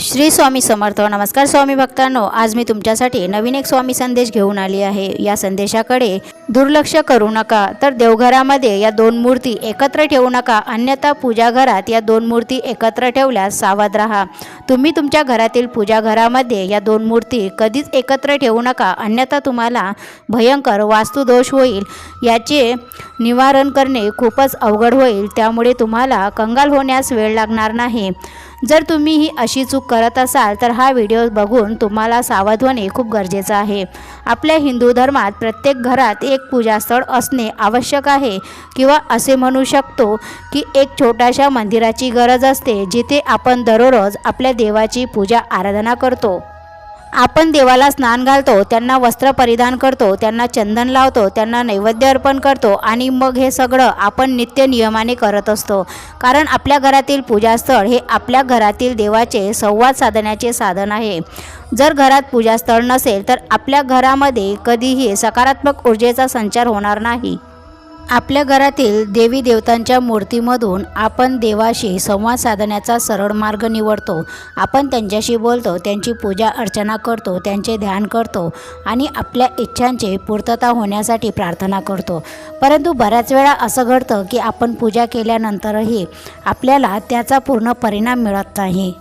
श्री स्वामी समर्थ नमस्कार स्वामी भक्तांनो. आज मी तुमच्यासाठी नवीन एक स्वामी संदेश घेऊन आली आहे. या संदेशाकडे दुर्लक्ष करू नका. तर देवघरामध्ये या दोन मूर्ती एकत्र ठेवू नका. अन्यथा पूजा घरात या दोन मूर्ती एकत्र ठेवल्यास सावध राहा. तुम्ही तुमच्या घरातील पूजा घरामध्ये या दोन मूर्ती कधीच एकत्र ठेवू नका. अन्यथा तुम्हाला भयंकर वास्तुदोष होईल. याचे निवारण करणे खूपच अवघड होईल. त्यामुळे तुम्हाला कंगाल होण्यास वेळ लागणार नाही. जर तुम्ही ही अशी चूक करत असाल तर हा व्हिडिओ बघून तुम्हाला सावध होणे खूप गरजेचं आहे. आपल्या हिंदू धर्मात प्रत्येक घरात एक पूजास्थळ असणे आवश्यक आहे. किंवा असे म्हणू शकतो की एक छोट्याशा मंदिराची गरज असते जिथे आपण दररोज आपल्या देवाची पूजा आराधना करतो. आपण देवाला स्नान घालतो त्यांना वस्त्र परिधान करतो त्यांना चंदन लावतो त्यांना नैवेद्य अर्पण करतो आणि मग हे सगळं आपण नित्य नियमाने करत असतो. कारण आपल्या घरातील पूजास्थळ हे आपल्या घरातील देवाचे संवाद साधण्याचे साधन आहे. जर घरात पूजास्थळ नसेल तर आपल्या घरामध्ये कधीही सकारात्मक ऊर्जेचा संचार होणार नाही. आपल्या घरातील देवी देवतांच्या मूर्तीमधून आपण देवाशी संवाद साधण्याचा सरळ मार्ग निवडतो. आपण त्यांच्याशी बोलतो त्यांची पूजा अर्चना करतो त्यांचे ध्यान करतो आणि आपल्या इच्छांची पूर्तता होण्यासाठी प्रार्थना करतो. परंतु बऱ्याच वेळा असं घडतं की आपण पूजा केल्यानंतरही आपल्याला त्याचा पूर्ण परिणाम मिळत नाही.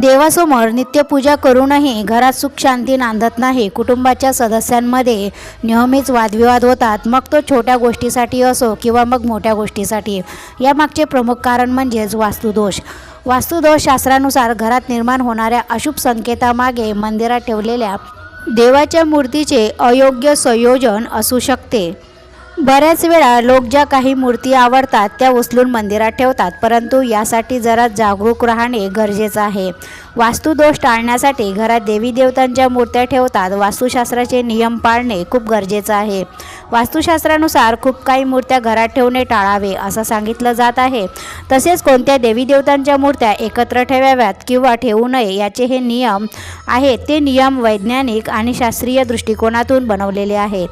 देवासमोर नित्यपूजा करूनही घरात सुख शांती नांदत नाही. कुटुंबाच्या सदस्यांमध्ये नेहमीच वादविवाद होतात. मग तो छोट्या गोष्टीसाठी असो किंवा मग मोठ्या गोष्टीसाठी. यामागचे प्रमुख कारण म्हणजेच वास्तुदोष. वास्तुदोष शास्त्रानुसार घरात निर्माण होणाऱ्या अशुभ संकेतामागे मंदिरात ठेवलेल्या देवाच्या मूर्तीचे अयोग्य संयोजन असू शकते. बऱ्याच वेळा लोक ज्या काही मूर्ती आवडतात त्या उचलून मंदिरात ठेवतात. परंतु यासाठी जरा जागरूक राहणे गरजेचं आहे. वास्तुदोष टाळण्यासाठी घरात देवी देवतांच्या मूर्त्या ठेवतात. वास्तुशास्त्राचे नियम पाळणे खूप गरजेचं आहे. वास्तुशास्त्रानुसार खूप काही मूर्त्या घरात ठेवणे टाळावे असं सांगितलं जात आहे. तसेच कोणत्या देवी देवतांच्या मूर्त्या एकत्र ठेवाव्यात किंवा ठेवू नये याचे हे नियम आहेत. ते नियम वैज्ञानिक आणि शास्त्रीय दृष्टिकोनातून बनवलेले आहेत.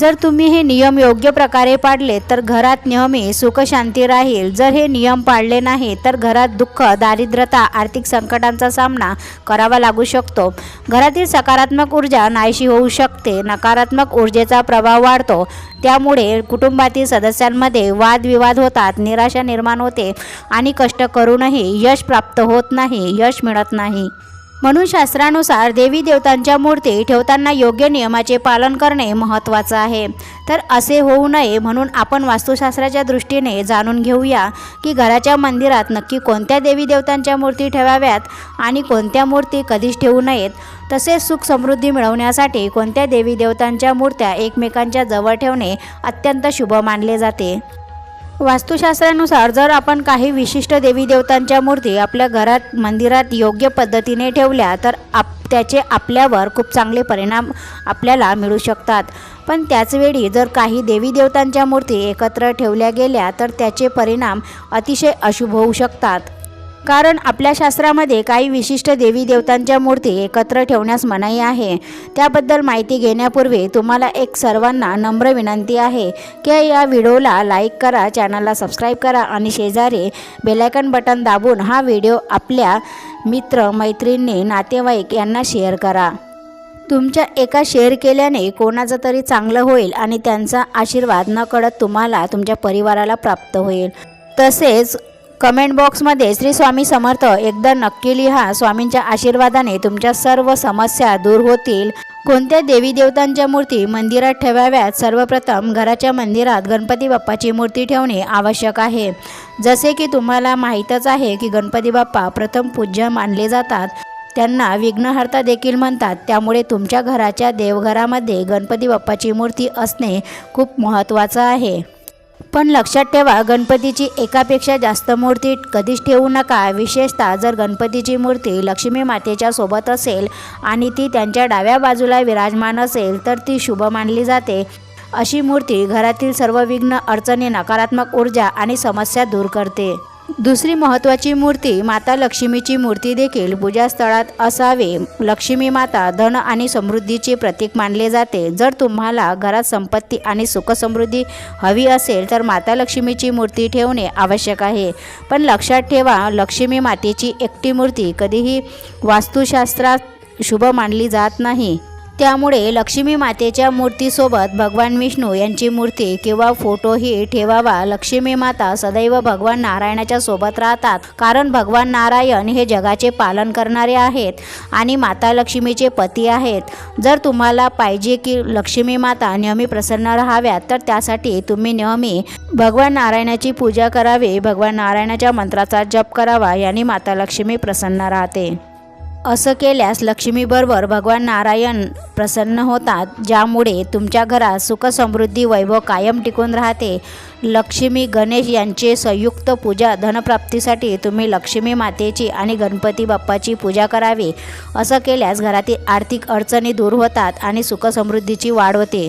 जर तुम्ही हे नियम योग्य प्रकारे पाळले तर घरात नेहमी सुखशांती राहील. जर हे नियम पाळले नाही तर घरात दुःख दारिद्र्यता आर्थिक संकटांचा सामना करावा लागू शकतो. घरातील सकारात्मक ऊर्जा नाहीशी होऊ शकते. नकारात्मक ऊर्जेचा प्रभाव वाढतो. त्यामुळे कुटुंबातील सदस्यांमध्ये वादविवाद होतात निराशा निर्माण होते आणि कष्ट करूनही यश प्राप्त होत नाही यश मिळत नाही. म्हणून शास्त्रानुसार देवी देवतांच्या मूर्ती ठेवताना योग्य नियमाचे पालन करणे महत्त्वाचं आहे. तर असे होऊ नये म्हणून आपण वास्तुशास्त्राच्या दृष्टीने जाणून घेऊया की घराच्या मंदिरात नक्की कोणत्या देवी देवतांच्या मूर्ती ठेवाव्यात आणि कोणत्या मूर्ती कधीच ठेवू नयेत. तसेच सुख समृद्धी मिळवण्यासाठी कोणत्या देवी देवतांच्या मूर्त्या एकमेकांच्या जवळ ठेवणे अत्यंत शुभ मानले जाते. वास्तुशास्त्रानुसार जर आपण काही विशिष्ट देवी देवतांच्या मूर्ती आपल्या घरात मंदिरात योग्य पद्धतीने ठेवल्या तर आप त्याचे आपल्यावर खूप चांगले परिणाम आपल्याला मिळू शकतात. पण त्याचवेळी जर काही देवी देवतांच्या मूर्ती एकत्र ठेवल्या गेल्या तर त्याचे परिणाम अतिशय अशुभ होऊ शकतात. कारण आपल्या शास्त्रामध्ये काही विशिष्ट देवी देवतांच्या मूर्ती एकत्र ठेवण्यास मनाई आहे. त्याबद्दल माहिती घेण्यापूर्वी तुम्हाला एक सर्वांना नम्र विनंती आहे की या व्हिडिओला लाईक करा चॅनलला सबस्क्राईब करा आणि शेजारी बेलायकन बटन दाबून हा व्हिडिओ आपल्या मित्र मैत्रिणी नातेवाईक यांना शेअर करा. तुमच्या एका शेअर केल्याने कोणाचं तरी चांगलं होईल आणि त्यांचा आशीर्वाद न कळत तुम्हाला तुमच्या परिवाराला प्राप्त होईल. तसेच कमेंट बॉक्समध्ये श्री स्वामी समर्थ एकदा नक्की लिहा. स्वामींच्या आशीर्वादाने तुमच्या सर्व समस्या दूर होतील. कोणत्या देवी देवतांच्या मूर्ती मंदिरात ठेवाव्यात? सर्वप्रथम घराच्या मंदिरात गणपती बाप्पाची मूर्ती ठेवणे आवश्यक आहे. जसे की तुम्हाला माहीतच आहे की गणपती बाप्पा प्रथम पूज्य मानले जातात. त्यांना विघ्नहर्ता देखील म्हणतात. त्यामुळे तुमच्या घराच्या देवघरामध्ये गणपती बाप्पाची मूर्ती असणे खूप महत्त्वाचं आहे. पण लक्षात ठेवा गणपतीची एकापेक्षा जास्त मूर्ती कधीच ठेवू नका. विशेषतः जर गणपतीची मूर्ती लक्ष्मी मातेच्या सोबत असेल आणि ती त्यांच्या डाव्या बाजूला विराजमान असेल तर ती शुभ मानली जाते. अशी मूर्ती घरातील सर्व विघ्न अडचणी नकारात्मक ऊर्जा आणि समस्या दूर करते. दुसरी महत्त्वाची मूर्ती माता लक्ष्मीची मूर्ती देखील पूजास्थळात असावे. लक्ष्मी माता धन आणि समृद्धीचे प्रतीक मानले जाते. जर तुम्हाला घरात संपत्ती आणि सुखसमृद्धी हवी असेल तर माता लक्ष्मीची मूर्ती ठेवणे आवश्यक आहे. पण लक्षात ठेवा लक्ष्मी मातेची एकटी मूर्ती कधीही वास्तुशास्त्रात शुभ मानली जात नाही. त्यामुळे लक्ष्मी मातेच्या मूर्तीसोबत भगवान विष्णू यांची मूर्ती किंवा फोटोही ठेवावा लक्ष्मी माता सदैव भगवान नारायणाच्या सोबत राहतात. कारण भगवान नारायण हे जगाचे पालन करणारे आहेत आणि माता लक्ष्मीचे पती आहेत. जर तुम्हाला पाहिजे की लक्ष्मी माता नेहमी प्रसन्न राहाव्यात तर त्यासाठी तुम्ही नेहमी भगवान नारायणाची पूजा करावी. भगवान नारायणाच्या मंत्राचा जप करावा याने माता लक्ष्मी प्रसन्न राहते. असं केल्यास लक्ष्मीबरोबर भगवान नारायण प्रसन्न होतात ज्यामुळे तुमच्या घरात सुख समृद्धी वैभव कायम टिकून राहते. लक्ष्मी गणेश यांचे संयुक्त पूजा धनप्राप्तीसाठी तुम्ही लक्ष्मी मातेची आणि गणपती बाप्पाची पूजा करावी. असं केल्यास घरातील आर्थिक अडचणी दूर होतात आणि सुख समृद्धीची वाढ होते.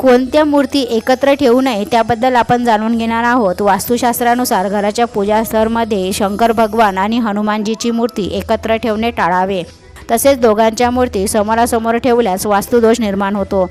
कोणत्या मूर्ती एकत्र ठेवू नये त्याबद्दल आपण जाणून घेणार आहोत. वास्तुशास्त्रानुसार घराच्या पूजास्थळमध्ये शंकर भगवान आणि हनुमानजीची मूर्ती एकत्र ठेवणे टाळावे. तसेच दोघांच्या मूर्ती समोरासमोर ठेवल्यास वास्तुदोष निर्माण होतो.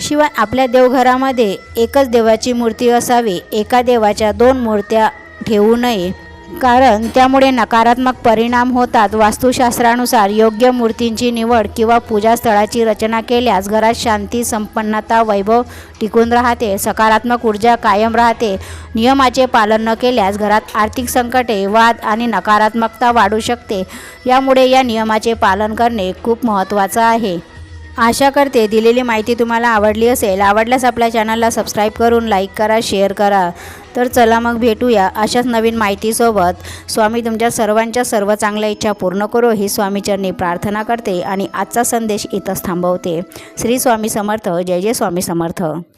शिवाय आपल्या देवघरामध्ये एकच देवाची मूर्ती असावी. एका देवाच्या दोन मूर्त्या ठेवू नये. कारण त्यामुळे नकारात्मक परिणाम होतात. वास्तुशास्त्रानुसार योग्य मूर्तींची निवड किंवा पूजास्थळाची रचना केल्यास घरात शांती संपन्नता वैभव टिकून राहते. सकारात्मक ऊर्जा कायम राहते. नियमाचे पालन न केल्यास घरात आर्थिक संकटे वाद आणि नकारात्मकता वाढू शकते. यामुळे या नियमाचे पालन करणे खूप महत्त्वाचं आहे. आशा करते दिलेली माहिती तुम्हाला आवडली असेल आवडल्यास आपल्या चॅनलला सबस्क्राईब करून लाईक करा शेअर करा. तर चला मग भेटूया अशाच नवीन माहितीसोबत. स्वामी तुमच्या सर्वांच्या सर्व चांगल्या इच्छा पूर्ण करो ही स्वामीचरणी प्रार्थना करते आणि आजचा संदेश इथंच थांबवते. श्री स्वामी समर्थ जय जय स्वामी समर्थ.